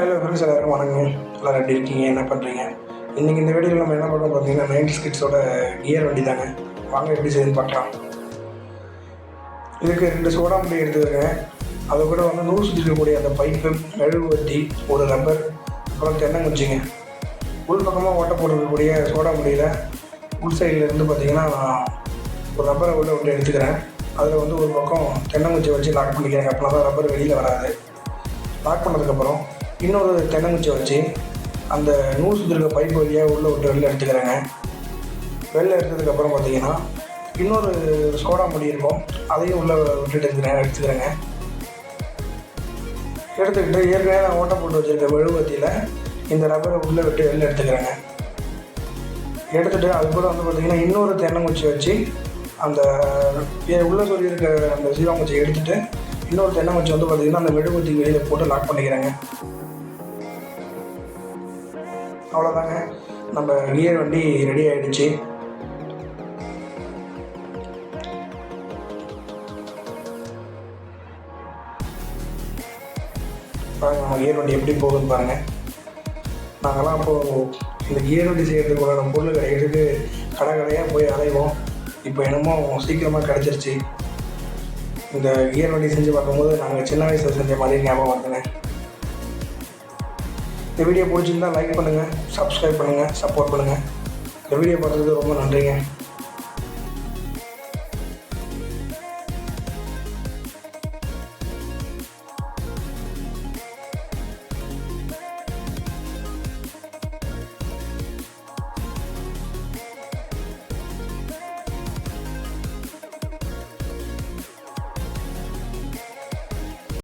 Hello friends எல்லாருக்கும் வணக்கம் எல்லோரும் எப்படி இருக்கீங்க? என்ன பண்ணுறீங்க இன்றைக்கி இந்த வீடியோவில் நம்ம என்ன பண்ணுறோம் பார்த்தீங்கன்னா நைன்டி ஸ்கிட்ஸோட கியர் வண்டி தாங்க. வாங்க எப்படி செய்யுதுன்னு பார்க்கலாம். இதுக்கு ரெண்டு சோடா முடி எடுத்துருக்கேன் அது கூட வந்து நூறு சுற்றிக்கக்கூடிய அந்த பைப்பு மெழுகுவர்த்தி ஒரு ரப்பர் அப்புறம் தென்னங்குச்சிங்க. உள் பக்கமாக ஓட்ட போட்டிருக்கக்கூடிய சோடா முடியில் உள் சைடில் இருந்து பார்த்தீங்கன்னா நான் ஒரு ரப்பரை உள்ள விட்டு எடுத்துக்கிறேன். அதில் வந்து ஒரு பக்கம் தென்னங்குச்சி வச்சு லாக் பண்ணிக்கிறேன் அப்படின்னா தான் ரப்பர் வெளியில் வராது. லாக் பண்ணதுக்கப்புறம் இன்னொரு தென்னங்குச்சியை வச்சு அந்த நூல் சுற்றிருக்க பைப் வழியாக உள்ளே விட்டு வெளில எடுத்துக்கிறேங்க. வெளில எடுத்ததுக்கப்புறம் பார்த்தீங்கன்னா இன்னொரு சோடா முடி இருக்கும். அதையும் உள்ளே விட்டுட்டு எடுத்துக்கிறேன் எடுத்துக்கிறேங்க. எடுத்துக்கிட்டு ஏற்கனவே நான் ஓட்டை போட்டு வச்சுருக்க வெழுவத்தியில் இந்த ரப்பரை உள்ளே விட்டு வெளில எடுத்துக்கிறேங்க. எடுத்துகிட்டு அதுக்கப்புறம் வந்து பார்த்திங்கன்னா இன்னொரு தென்னங்குச்சி வச்சு அந்த ஏ- உள்ளே சொல்லியிருக்க அந்த சீவாங்குச்சியை எடுத்துகிட்டு இன்னொரு தென்னங்குச்சி வந்து பார்த்திங்கன்னா அந்த மெழுகுத்தி வெளியில் போட்டு லாக் பண்ணிக்கிறேங்க. அவ்வளோதாங்க நம்ம கியர் வண்டி ரெடி ஆகிடுச்சு பாருங்க நம்ம கியர் வண்டி எப்படி போகுதுன்னு பாருங்கள் நாங்கள்லாம் அப்போது இந்த கியர் வண்டி செய்கிறதுக்கு உண்டான பொருள் கிடைக்கிறதுக்கு கடை கடையாக போய் அலைவோம். இப்போ என்னமோ சீக்கிரமாக கிடச்சிருச்சு. இந்த கியர் வண்டி செஞ்சு பார்க்கும்போது நாங்கள் சின்ன வயசில் செஞ்ச மாதிரி ஞாபகம் வருதுங்க. இந்த வீடியோ பிடிச்சிருந்தால் லைக் பண்ணுங்கள் சப்ஸ்கிரைப் பண்ணுங்கள் சப்போர்ட் பண்ணுங்கள் இந்த வீடியோ பார்த்ததுக்கு ரொம்ப நன்றிங்க.